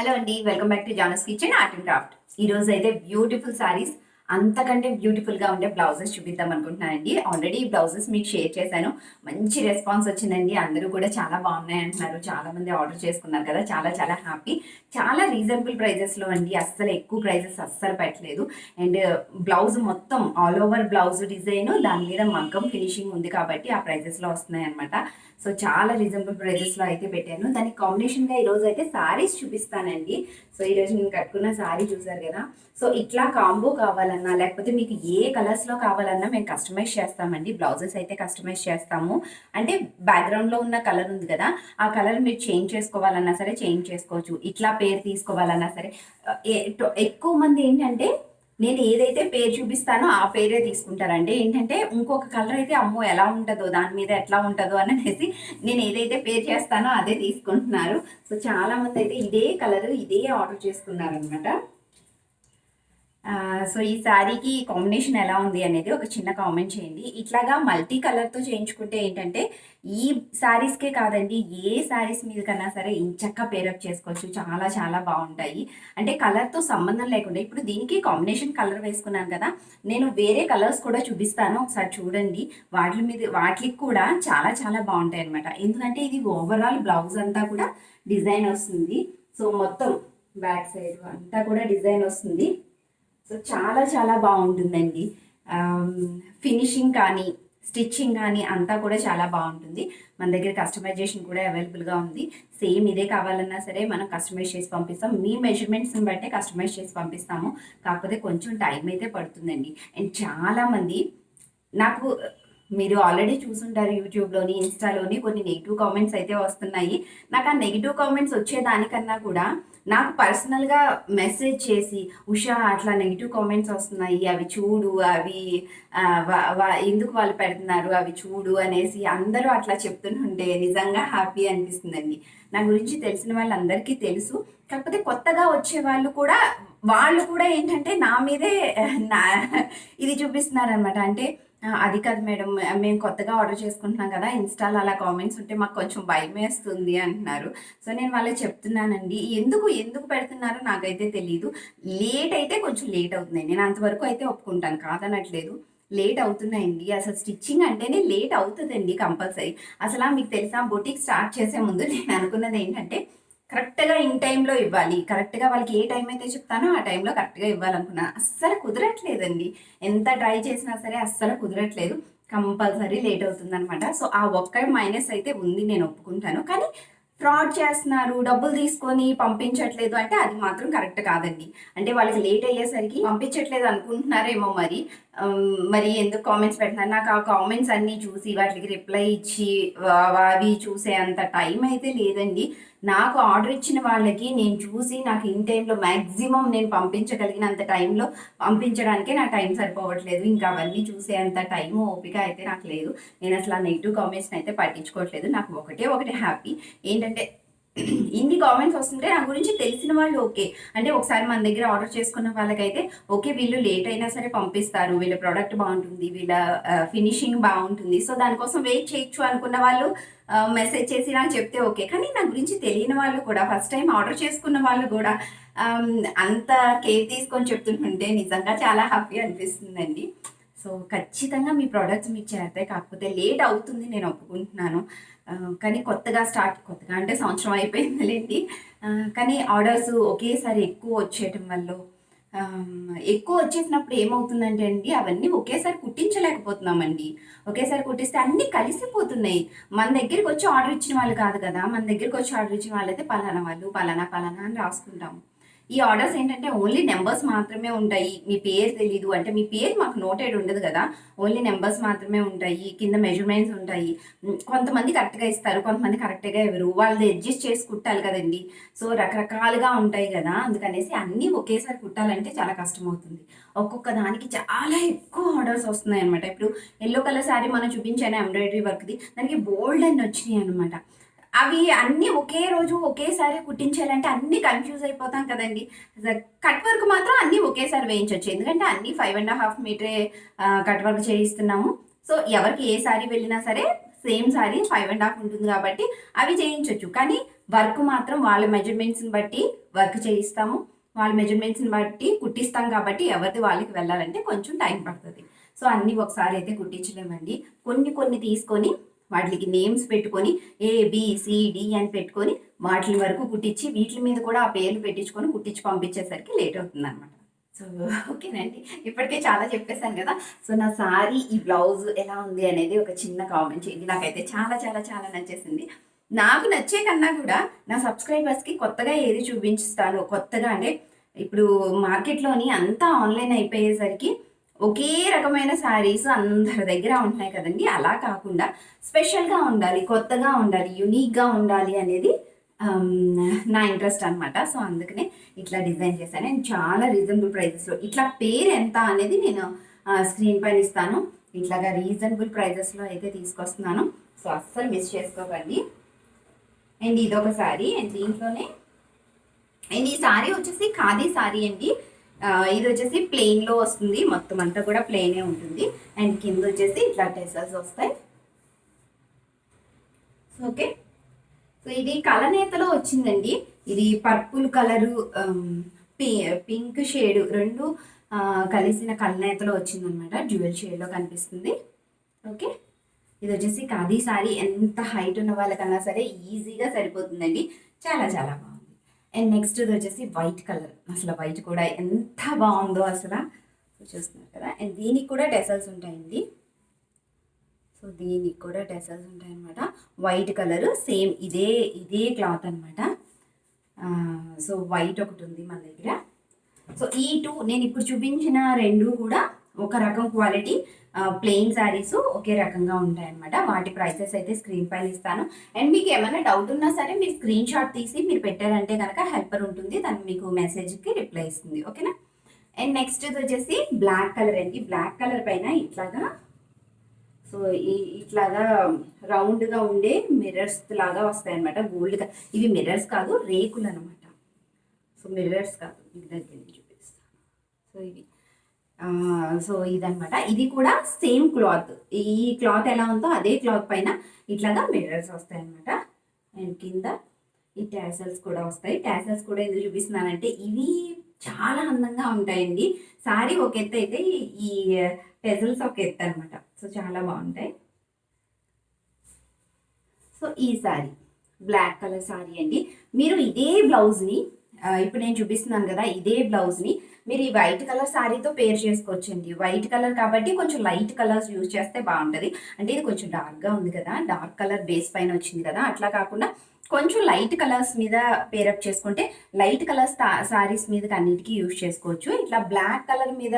Hello అండి welcome back to Jana's kitchen art and craft ఈరోజు అయితే బ్యూటిఫుల్ సారీస్ అంతకంటే బ్యూటిఫుల్గా ఉండే బ్లౌజెస్ చూపిద్దాం అనుకుంటున్నానండి. ఆల్రెడీ ఈ బ్లౌజెస్ మీకు షేర్ చేశాను. మంచి రెస్పాన్స్ వచ్చిందండి. అందరూ కూడా చాలా బాగున్నాయి అంటున్నారు. చాలా మంది ఆర్డర్ చేసుకున్నారు కదా. చాలా చాలా హ్యాపీ చాలా రీజనబుల్ ప్రైజెస్లో అండి. అస్సలు ఎక్కువ ప్రైజెస్ అస్సలు పెట్టలేదు. అండ్ బ్లౌజ్ uh, మొత్తం ఆల్ ఓవర్ బ్లౌజ్ డిజైన్ దాని మీద మగ్గం ఫినిషింగ్ ఉంది కాబట్టి ఆ ప్రైజెస్లో వస్తున్నాయి అనమాట సో చాలా రీజనబుల్ ప్రైజెస్లో అయితే పెట్టాను. దానికి కాంబినేషన్గా ఈరోజు ఈ రోజు అయితే సారీస్ చూపిస్తానండి. సో ఈ రోజు నేను కట్టుకున్న సారీ చూసారు కదా. సో ఇట్లా కాంబో కావాలన్నా లేకపోతే మీకు ఏ కలర్స్లో కావాలన్నా మేము కస్టమైజ్ చేస్తామండి. బ్లౌజెస్ అయితే కస్టమైజ్ చేస్తాము. అంటే బ్యాక్గ్రౌండ్లో ఉన్న కలర్ ఉంది కదా ఆ కలర్ మీరు చేంజ్ చేసుకోవాలన్నా సరే చేంజ్ చేసుకోవచ్చు. ఇట్లా పేరు తీసుకోవాలన్నా సరే. టో- ఎక్కువ మంది ఏంటంటే నేను ఏదైతే పేరు చూపిస్తానో ఆ పేరే తీసుకుంటారంటే ఏంటంటే ఇంకొక కలర్ అయితే అమ్మో ఎలా ఉంటుందో దాని మీద ఎట్లా ఉంటుందో అని అనేసి నేను ఏదైతే పేరు చేస్తానో అదే తీసుకుంటున్నారు. సో చాలామంది అయితే ఇదే కలర్ ఇదే ఆర్డర్ చేసుకున్నారు అనమాట సో ఈ శారీకి కాంబినేషన్ ఎలా ఉంది అనేది ఒక చిన్న కామెంట్ చేయండి. ఇట్లాగా మల్టీ కలర్తో చేయించుకుంటే ఏంటంటే ఈ శారీస్కే కాదండి ఏ శారీస్ మీద కన్నా సరే ఇంచక్క పేరప్ చేసుకోవచ్చు. చాలా చాలా బాగుంటాయి. అంటే కలర్తో సంబంధం లేకుండా ఇప్పుడు దీనికి కాంబినేషన్ కలర్ వేసుకున్నాను కదా నేను వేరే కలర్స్ కూడా చూపిస్తాను. ఒకసారి చూడండి. వాటి మీద వాటికి కూడా చాలా చాలా బాగుంటాయి అనమాట ఎందుకంటే ఇది ఓవరాల్ బ్లౌజ్ అంతా కూడా డిజైన్ వస్తుంది. సో మొత్తం బ్యాక్ సైడ్ అంతా కూడా డిజైన్ వస్తుంది. సో చాలా చాలా బాగుంటుందండి. ఫినిషింగ్ కానీ స్టిచ్చింగ్ కానీ అంతా కూడా చాలా బాగుంటుంది. మన దగ్గర కస్టమైజేషన్ కూడా అవైలబుల్గా ఉంది. సేమ్ ఇదే కావాలన్నా సరే మనం కస్టమైజ్ చేసి పంపిస్తాం. మీ మెజర్మెంట్స్ని బట్టే కస్టమైజ్ చేసి పంపిస్తాము. కాకపోతే కొంచెం టైం అయితే పడుతుందండి. అండ్ చాలామంది నాకు మీరు ఆల్రెడీ చూసుంటారు యూట్యూబ్లోని ఇన్స్టాలోని కొన్ని నెగిటివ్ కామెంట్స్ అయితే వస్తున్నాయి. నాకు ఆ నెగిటివ్ కామెంట్స్ వచ్చేదానికన్నా కూడా నాకు పర్సనల్గా మెసేజ్ చేసి ఉషా అట్లా నెగిటివ్ కామెంట్స్ వస్తున్నాయి. అవి చూడు అవి ఎందుకు వాళ్ళు పెడుతున్నారు? అవి చూడు అనేసి అందరూ అట్లా చెప్తుంటుంటే నిజంగా హ్యాపీ అనిపిస్తుందండి. నా గురించి తెలిసిన వాళ్ళందరికీ తెలుసు. కాకపోతే కొత్తగా వచ్చే వాళ్ళు కూడా వాళ్ళు కూడా ఏంటంటే నా మీదే నా ఇది చూపిస్తున్నారు అనమాట అంటే అది కాదు మేడం. మేము కొత్తగా ఆర్డర్ చేసుకుంటున్నాం కదా ఇన్స్టాల్ అలా కామెంట్స్ ఉంటే మాకు కొంచెం భయం వేస్తుంది అంటున్నారు. సో నేను వాళ్ళకి చెప్తున్నానండి ఎందుకు ఎందుకు పెడుతున్నారో నాకైతే తెలియదు లేట్ అయితే కొంచెం లేట్ అవుతుంది. నేను అంతవరకు అయితే ఒప్పుకుంటాను కాదనట్లేదు. లేట్ అవుతున్నాయండి. అసలు స్టిచ్చింగ్ అంటేనే లేట్ అవుతుందండి కంపల్సరీ. అసలు మీకు తెలుసా బొటిక్ స్టార్ట్ చేసే ముందు నేను అనుకున్నది ఏంటంటే కరెక్ట్గా ఇన్ టైంలో ఇవ్వాలి. కరెక్ట్గా వాళ్ళకి ఏ టైం అయితే చెప్తానో ఆ టైంలో కరెక్ట్గా ఇవ్వాలనుకున్నాను అస్సలు కుదరట్లేదండి. ఎంత ట్రై చేసినా సరే అస్సలు కుదరట్లేదు. కంపల్సరీ లేట్ అవుతుంది అనమాట సో ఆ ఒక్క మైనస్ అయితే ఉంది నేను ఒప్పుకుంటాను. కానీ ఫ్రాడ్ చేస్తున్నారు డబ్బులు తీసుకొని పంపించట్లేదు అంటే అది మాత్రం కరెక్ట్ కాదండి. అంటే వాళ్ళకి లేట్ అయ్యేసరికి పంపించట్లేదు అనుకుంటున్నారేమో మరి. మరి ఎందుకు కామెంట్స్ పెడుతున్నారు? నాకు ఆ కామెంట్స్ అన్నీ చూసి వాటికి రిప్లై ఇచ్చి అవి చూసే అంత టైం అయితే లేదండి. నాకు ఆర్డర్ ఇచ్చిన వాళ్ళకి నేను చూసి నాకు ఇన్ టైంలో మ్యాక్సిమం నేను పంపించగలిగినంత టైంలో పంపించడానికే నా టైం సరిపోవట్లేదు. ఇంకా అవన్నీ చూసే అంత టైం ఓపిక అయితే నాకు లేదు. నేను అసలు ఆ నెగిటివ్ కామెంట్స్ని అయితే పట్టించుకోవట్లేదు. నాకు ఒకటే ఒకటి హ్యాపీ ఏంటంటే ఇన్ని కామెంట్స్ వస్తుంటే నా గురించి తెలిసిన వాళ్ళు ఓకే. అంటే ఒకసారి మన దగ్గర ఆర్డర్ చేసుకున్న వాళ్ళకైతే ఓకే వీళ్ళు లేట్ అయినా సరే పంపిస్తారు. వీళ్ళ ప్రోడక్ట్ బాగుంటుంది. వీళ్ళ ఫినిషింగ్ బాగుంటుంది. సో దానికోసం వెయిట్ చేయొచ్చు అనుకున్న వాళ్ళు మెసేజ్ చేసి నాకు చెప్తే ఓకే. కానీ నా గురించి తెలియని వాళ్ళు కూడా ఫస్ట్ టైం ఆర్డర్ చేసుకున్న వాళ్ళు కూడా అంత కేర్ తీసుకొని చెప్తుంటుంటే నిజంగా చాలా హ్యాపీ అనిపిస్తుందండి. సో ఖచ్చితంగా మీ ప్రోడక్ట్స్ మీకు చేరతాయి. కాకపోతే లేట్ అవుతుంది నేను ఒప్పుకుంటున్నాను. కానీ కొత్తగా స్టార్ట్ కొత్తగా అంటే సంవత్సరం అయిపోయిందిలేండి. కానీ ఆర్డర్స్ ఒకేసారి ఎక్కువ వచ్చేయటం వల్ల ఎక్కువ వచ్చేసినప్పుడు ఏమవుతుందంటే అండి అవన్నీ ఒకేసారి కుట్టించలేకపోతున్నామండి. ఒకేసారి కుట్టిస్తే అన్నీ కలిసిపోతున్నాయి. మన దగ్గరికి వచ్చి ఆర్డర్ ఇచ్చిన వాళ్ళు కాదు కదా మన దగ్గరికి వచ్చి ఆర్డర్ ఇచ్చిన వాళ్ళైతే పలానా వాళ్ళు పలానా పలానా అని రాసుకుంటాము. ఈ ఆర్డర్స్ ఏంటంటే ఓన్లీ నెంబర్స్ మాత్రమే ఉంటాయి. మీ పేరు తెలీదు అంటే మీ పేరు మాకు నోటెడ్ ఉండదు కదా. ఓన్లీ నెంబర్స్ మాత్రమే ఉంటాయి. కింద మెజర్మెంట్స్ ఉంటాయి. కొంతమంది కరెక్ట్గా ఇస్తారు. కొంతమంది కరెక్ట్గా ఇవ్వరు. వాళ్ళది అడ్జస్ట్ చేసి కుట్టాలి కదండి. సో రకరకాలుగా ఉంటాయి కదా. అందుకనేసి అన్నీ ఒకేసారి కుట్టాలంటే చాలా కష్టం అవుతుంది ఒక్కొక్క దానికి చాలా ఎక్కువ ఆర్డర్స్ వస్తున్నాయి అనమాట ఇప్పుడు ఎల్లో కలర్ శారీ మనం చూపించాను ఎంబ్రాయిడరీ వర్క్ది. దానికి బోల్డ్ అని వచ్చినాయి అనమాట అవి అన్నీ ఒకే రోజు ఒకేసారి కుట్టించాలంటే అన్ని కన్ఫ్యూజ్ అయిపోతాం కదండి. కట్ వర్క్ మాత్రం అన్నీ ఒకేసారి వేయించవచ్చు ఎందుకంటే అన్ని ఫైవ్ అండ్ హాఫ్ మీటరే కట్ వర్క్ చేయిస్తున్నాము. సో ఎవరికి ఏ సారీ వెళ్ళినా సరే same sari five and half ఉంటుంది కాబట్టి అవి చేయించవచ్చు కానీ వర్క్ మాత్రం వాళ్ళ మెజర్మెంట్స్ని బట్టి వర్క్ చేయిస్తాము. వాళ్ళ మెజర్మెంట్స్ని బట్టి కుట్టిస్తాం కాబట్టి ఎవరిది వాళ్ళకి వెళ్ళాలంటే కొంచెం టైం పడుతుంది. సో అన్నీ ఒకసారి అయితే కుట్టించలేమండి. కొన్ని కొన్ని తీసుకొని వాటికి నేమ్స్ పెట్టుకొని ఏ డి అని పెట్టుకొని వాటి వరకు కుట్టించి వీటి మీద కూడా ఆ పేర్లు పెట్టించుకొని కుట్టించి పంపించేసరికి లేట్ అవుతుంది అనమాట సో ఓకేనండి ఇప్పటికే చాలా చెప్పేశాను కదా. సో నా సారీ ఈ బ్లౌజ్ ఎలా ఉంది అనేది ఒక చిన్న కామెంట్ చేయండి. నాకైతే చాలా చాలా చాలా నచ్చేసింది. నాకు నచ్చే కన్నా కూడా నా సబ్స్క్రైబర్స్కి కొత్తగా ఏది చూపించుతాను కొత్తగా అంటే ఇప్పుడు మార్కెట్లోని అంతా ఆన్లైన్ అయిపోయేసరికి ఒకే రకమైన శారీస్ అందరి దగ్గర ఉంటున్నాయి కదండి. అలా కాకుండా స్పెషల్గా ఉండాలి కొత్తగా ఉండాలి యునీక్గా ఉండాలి అనేది నా ఇంట్రెస్ట్ అనమాట సో అందుకనే ఇట్లా డిజైన్ చేశాను. అండ్ చాలా రీజనబుల్ ప్రైజెస్లో ఇట్లా పేరు ఎంత అనేది నేను స్క్రీన్ పైన ఇస్తాను. ఇట్లాగా రీజనబుల్ ప్రైజెస్లో అయితే తీసుకొస్తున్నాను. సో అస్సలు మిస్ చేసుకోకండి. అండ్ ఇదొక సారీ అండ్ దీంట్లోనే అండ్ ఈ సారీ వచ్చేసి ఖాదీ సారీ అండి. ఇది వచ్చేసి ప్లెయిన్లో వస్తుంది. మొత్తం అంతా కూడా ప్లెయినే ఉంటుంది. అండ్ కింద వచ్చేసి ఇట్లా టెసల్స్ వస్తాయి. ఓకే సో ఇది కలనేతలో వచ్చిందండి. ఇది పర్పుల్ కలరు పింక్ షేడ్ రెండు కలిసిన కలనేతలో వచ్చిందనమాట డ్యూయల్ షేడ్లో కనిపిస్తుంది. ఓకే ఇది వచ్చేసి ఖాదీ సారీ. ఎంత హైట్ ఉన్న వాళ్ళకన్నా సరే ఈజీగా సరిపోతుందండి. చాలా చాలా బాగుంది. అండ్ నెక్స్ట్ ఇది వచ్చేసి వైట్ కలర్ అసలు వైట్ కూడా ఎంత బాగుందో అసలు. చూస్తున్నారు కదా. అండ్ దీనికి కూడా టెసల్స్ ఉంటాయండి. సో దీనికి కూడా టెసల్స్ ఉంటాయన్నమాట. వైట్ కలర్ సేమ్ ఇదే ఇదే క్లాత్ అనమాట సో వైట్ ఒకటి ఉంది మన దగ్గర. సో ఈ టూ నేను ఇప్పుడు చూపించిన రెండు కూడా ఒక రకం క్వాలిటీ ప్లెయిన్ శారీస్ ఒకే రకంగా ఉంటాయి అనమాట వాటి ప్రైసెస్ అయితే స్క్రీన్ పైన ఇస్తాను. అండ్ మీకు ఏమైనా డౌట్ ఉన్నా సరే మీరు స్క్రీన్ షాట్ తీసి మీరు పెట్టారంటే కనుక హెల్పర్ ఉంటుంది. తను మీకు మెసేజ్కి రిప్లై ఇస్తుంది. ఓకేనా అండ్ నెక్స్ట్ ఇది వచ్చేసి బ్లాక్ కలర్ అండి. బ్లాక్ కలర్ పైన ఇట్లాగా సో ఇట్లాగా రౌండ్గా ఉండే మిర్రర్స్ లాగా వస్తాయి అనమాట గోల్డ్గా ఇవి మిర్రర్స్ కాదు రేకులు అనమాట సో మిర్రర్స్ కాదు. మీకు దగ్గర నుంచి చూపిస్తాను. సో ఇవి. సో ఇదనమాట ఇది కూడా సేమ్ క్లాత్. ఈ క్లాత్ ఎలా ఉందో అదే క్లాత్ పైన ఇట్లాగా మిర్రర్స్ వస్తాయి అనమాట అండ్ కింద ఈ ట్యాసల్స్ కూడా వస్తాయి. ట్యాసల్స్ కూడా ఎందుకు చూపిస్తున్నానంటే ఇవి చాలా అందంగా ఉంటాయండి. సారీ ఒక ఎత్తు అయితే ఈ- టెజల్స్ ఒక ఎత్తు అనమాట సో చాలా బాగుంటాయి. సో ఈ సారీ బ్లాక్ కలర్ సారీ అండి. మీరు ఇదే బ్లౌజ్ని ఇప్పుడు నేను చూపిస్తున్నాను కదా ఇదే బ్లౌజ్ని మీరు ఈ వైట్ కలర్ శారీతో పేర్ చేసుకోవచ్చండి. వైట్ కలర్ కాబట్టి కొంచెం లైట్ కలర్స్ యూజ్ చేస్తే బాగుంటుంది. అంటే ఇది కొంచెం డార్క్గా ఉంది కదా డార్క్ కలర్ బేస్ పైన వచ్చింది కదా అట్లా కాకుండా కొంచెం లైట్ కలర్స్ మీద పేరప్ చేసుకుంటే లైట్ కలర్స్ సారీస్ మీద అన్నిటికీ యూజ్ చేసుకోవచ్చు. ఇట్లా బ్లాక్ కలర్ మీద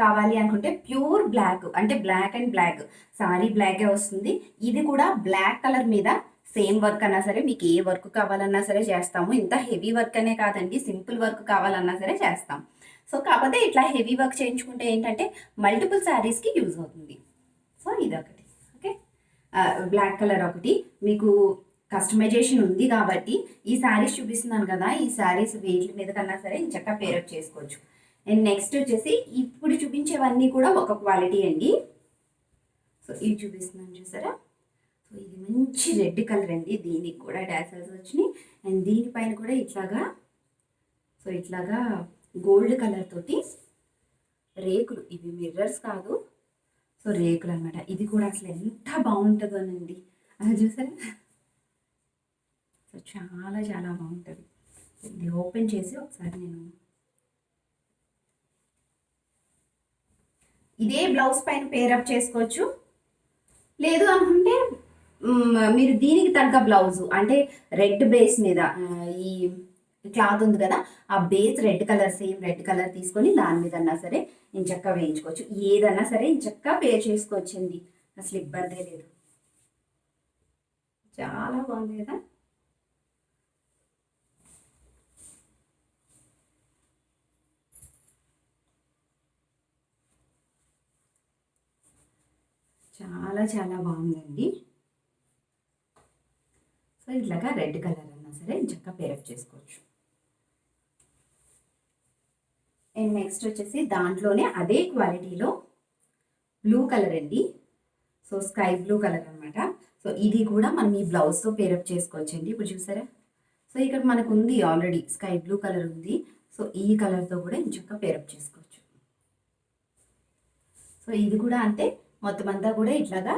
కావాలి అనుకుంటే ప్యూర్ బ్లాక్ అంటే బ్లాక్ అండ్ బ్లాక్ సారీ బ్లాకే వస్తుంది. ఇది కూడా బ్లాక్ కలర్ మీద సేమ్ వర్క్ అన్నా సరే మీకు ఏ వర్క్ కావాలన్నా సరే చేస్తాము. ఇంత హెవీ వర్క్ అనే కాదండి సింపుల్ వర్క్ కావాలన్నా సరే చేస్తాం. సో కాకపోతే ఇట్లా హెవీ వర్క్ చేయించుకుంటే ఏంటంటే మల్టిపుల్ శారీస్కి యూజ్ అవుతుంది. సో ఇదొకటి. ఓకే బ్లాక్ కలర్ ఒకటి. మీకు కస్టమైజేషన్ ఉంది కాబట్టి ఈ శారీస్ చూపిస్తున్నాను కదా ఈ శారీస్ వెయిట్ల మీద కన్నా సరే చక్కగా పేరప్ చేసుకోవచ్చు. అండ్ నెక్స్ట్ వచ్చేసి ఇప్పుడు చూపించేవన్నీ కూడా ఒక క్వాలిటీ అండి. సో ఇవి చూపిస్తున్నాను చూసారా? సో ఇది మంచి రెడ్ కలర్ అండి. దీనికి కూడా డాసల్స్ వచ్చినాయి. అండ్ దీనిపైన కూడా ఇట్లాగా సో ఇట్లాగా గోల్డ్ కలర్ తోటి రేకులు. ఇవి మిర్రర్స్ కాదు. సో రేకులు అనమాట ఇది కూడా అసలు ఎంత బాగుంటుందోనండి. అది చూసారా? సో చాలా చాలా బాగుంటుంది. ఇది ఓపెన్ చేసి ఒకసారి నేను ఇదే బ్లౌజ్ పైన పేరప్ చేసుకోవచ్చు. లేదు అనుకుంటే మీరు దీనికి తగ్గ బ్లౌజు. అంటే రెడ్ బేస్ మీద ఈ క్లాత్ ఉంది కదా ఆ base red colour same red colour తీసుకొని దాని మీద అన్నా సరే ఇంచక్క వేయించుకోవచ్చు. ఏదన్నా సరే ఇంచక్క పేర్ చేసుకోవచ్చండి. అసలు ఇబ్బందే లేదు. చాలా బాగుంది కదా. చాలా చాలా బాగుందండి. సో ఇట్లాగా రెడ్ కలర్ అన్నా సరే చక్కగా పేరప్ చేసుకోవచ్చు. అండ్ నెక్స్ట్ వచ్చేసి దాంట్లోనే అదే క్వాలిటీలో బ్లూ కలర్ అండి. సో స్కై బ్లూ కలర్ అనమాట సో ఇది కూడా మనం ఈ బ్లౌజ్తో పేరప్ చేసుకోవచ్చండి. ఇప్పుడు చూసారా? సో ఇక్కడ మనకు ఉంది ఆల్రెడీ స్కై బ్లూ కలర్ ఉంది. సో ఈ కలర్తో కూడా ఇంచక్క పేరప్ చేసుకోవచ్చు. సో ఇది కూడా అంతే మొత్తం అంతా కూడా ఇట్లాగా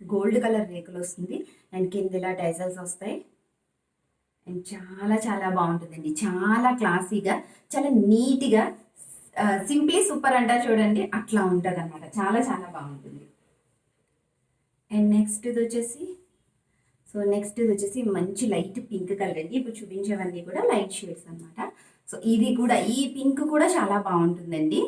గోల్డ్ కలర్ రేకులు వస్తుంది. అండ్ కింద ఇలా టైజల్స్ వస్తాయి. అండ్ చాలా చాలా బాగుంటుందండి. చాలా క్లాసీగా చాలా నీట్గా సింప్లీ సూపర్ అంటారు చూడండి. అట్లా ఉంటుంది అనమాట చాలా చాలా బాగుంటుంది. అండ్ నెక్స్ట్ ఇది వచ్చేసి సో నెక్స్ట్ ఇది వచ్చేసి మంచి లైట్ పింక్ కలర్ అండి. ఇప్పుడు చూపించేవన్నీ కూడా లైట్ షేడ్స్ అనమాట సో ఇది కూడా ఈ పింక్ కూడా చాలా బాగుంటుందండి.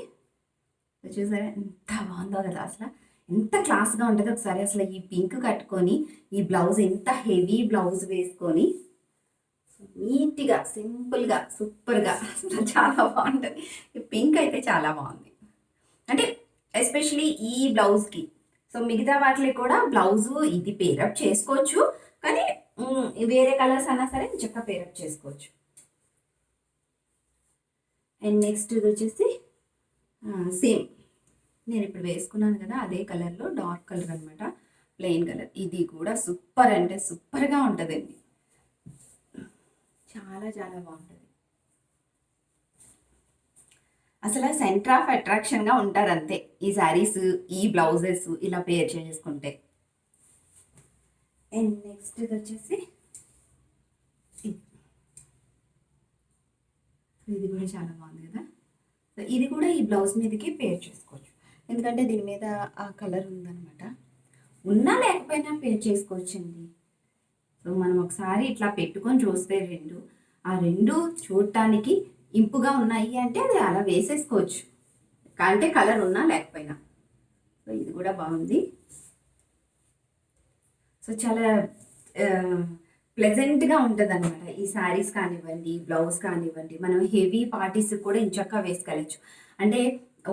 చూసారా? ఎంత బాగుందో కదా అసలు. ఎంత క్లాస్గా ఉంటుంది ఒకసారి అసలు ఈ పింక్ కట్టుకొని ఈ బ్లౌజ్ ఎంత హెవీ బ్లౌజ్ వేసుకొని. నీట్గా సింపుల్గా సూపర్గా. అసలు చాలా బాగుంటుంది. ఈ పింక్ అయితే చాలా బాగుంది. అంటే ఎస్పెషలీ ఈ బ్లౌజ్కి. సో మిగతా వాటికి కూడా బ్లౌజు ఇది పేరప్ చేసుకోవచ్చు. కానీ వేరే కలర్స్ అన్నా సరే చక్కగా పేరప్ చేసుకోవచ్చు. అండ్ నెక్స్ట్ ఇది వచ్చేసి సేమ్. నేను ఇప్పుడు వేసుకున్నాను కదా అదే కలర్లో డార్క్ కలర్ అనమాట ప్లెయిన్ కలర్. ఇది కూడా సూపర్ అంటే సూపర్గా ఉంటుందండి. చాలా చాలా బాగుంటుంది. అసలు సెంటర్ ఆఫ్ అట్రాక్షన్గా ఉంటారు అంతే ఈ శారీస్ ఈ బ్లౌజెస్ ఇలా పేర్ చేసుకుంటే. అండ్ నెక్స్ట్ ఇది వచ్చేసి ఇది. ఇది కూడా చాలా బాగుంది కదా. సో ఇది కూడా ఈ బ్లౌజ్ మీదకి పేర్ చేసుకోవచ్చు. ఎందుకంటే దీని మీద ఆ కలర్ ఉందన్నమాట. ఉన్నా లేకపోయినా పేర్ చేసుకోవచ్చండి. సో మనం ఒకసారి ఇట్లా పెట్టుకొని చూస్తే రెండు. ఆ రెండు చూడటానికి ఇంపుగా ఉన్నాయి అంటే అది అలా వేసేసుకోవచ్చు. అంటే కలర్ ఉన్నా లేకపోయినా. సో ఇది కూడా బాగుంది. సో చాలా ప్లెజెంట్గా ఉంటుంది అనమాట ఈ శారీస్ కానివ్వండి బ్లౌజ్ కానివ్వండి మనం హెవీ పార్టీస్ కూడా ఇంచక్క వేసుకోవచ్చు. అంటే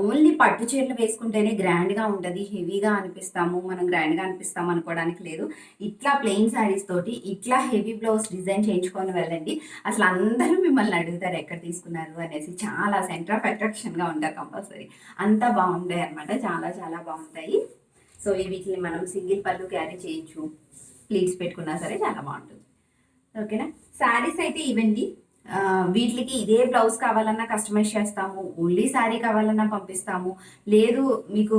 ఓన్లీ పట్టు చీరలు వేసుకుంటేనే గ్రాండ్గా ఉంటుంది హెవీగా అనిపిస్తాము మనం గ్రాండ్గా అనిపిస్తాము అనుకోవడానికి లేదు. ఇట్లా ప్లెయిన్ శారీస్ తోటి ఇట్లా హెవీ బ్లౌజ్ డిజైన్ చేయించుకొని వెళ్ళండి. అసలు అందరూ మిమ్మల్ని అడుగుతారు ఎక్కడ తీసుకున్నారు అనేసి. చాలా సెంటర్ ఆఫ్ అట్రాక్షన్గా ఉంటారు కంపల్సరీ. అంతా బాగుంటాయి అనమాట చాలా చాలా బాగుంటాయి. సో ఈ వీటిని మనం సింగిల్ పళ్ళు క్యారీ చేయొచ్చు. ప్లీట్స్ పెట్టుకున్నా సరే చాలా బాగుంటుంది. ఓకేనా? శారీస్ అయితే ఇవ్వండి వీటికి ఇదే బ్లౌజ్ కావాలన్నా కస్టమైజ్ చేస్తాము ఓన్లీ శారీ కావాలన్నా పంపిస్తాము. లేదు మీకు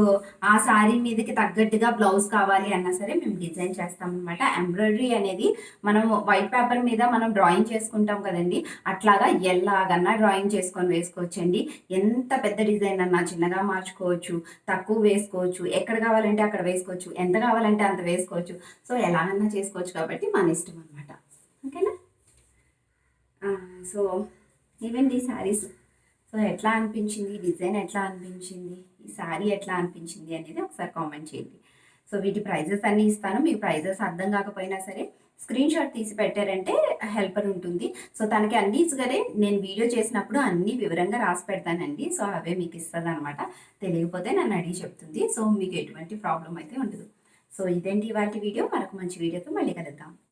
ఆ శారీ మీదకి తగ్గట్టుగా బ్లౌజ్ కావాలి అన్నా సరే మేము డిజైన్ చేస్తాం అనమాట ఎంబ్రాయిడరీ అనేది మనం వైట్ పేపర్ మీద మనం డ్రాయింగ్ చేసుకుంటాం కదండి. అట్లాగా ఎలాగన్నా డ్రాయింగ్ చేసుకొని వేసుకోవచ్చండి. ఎంత పెద్ద డిజైన్ అన్నా చిన్నగా మార్చుకోవచ్చు తక్కువ వేసుకోవచ్చు ఎక్కడ కావాలంటే అక్కడ వేసుకోవచ్చు ఎంత కావాలంటే అంత వేసుకోవచ్చు. సో ఎలాగన్నా చేసుకోవచ్చు కాబట్టి మన ఇష్టం అనమాట ఓకేనా? సో సో ఇవండి శారీస్ సో ఎట్లా అనిపించింది? డిజైన్ ఎట్లా అనిపించింది? ఈ శారీ ఎట్లా అనిపించింది అనేది ఒకసారి కామెంట్ చేయండి. సో వీటి ప్రైజెస్ అన్నీ ఇస్తాను. మీకు ప్రైజెస్ అర్థం కాకపోయినా సరే స్క్రీన్ షాట్ తీసి పెట్టారంటే హెల్పర్ ఉంటుంది. సో తనకి అన్ని సరే నేను వీడియో చేసినప్పుడు అన్ని వివరంగా రాసి పెడతానండి. సో అవే మీకు ఇస్తుంది అనమాట తెలియకపోతే నన్ను అడిగి చెప్తుంది. సో మీకు ఎటువంటి ప్రాబ్లం అయితే ఉండదు. సో ఇదేంటి వాటి వీడియో మరొక మంచి వీడియోతో మళ్ళీ కలుద్దాం.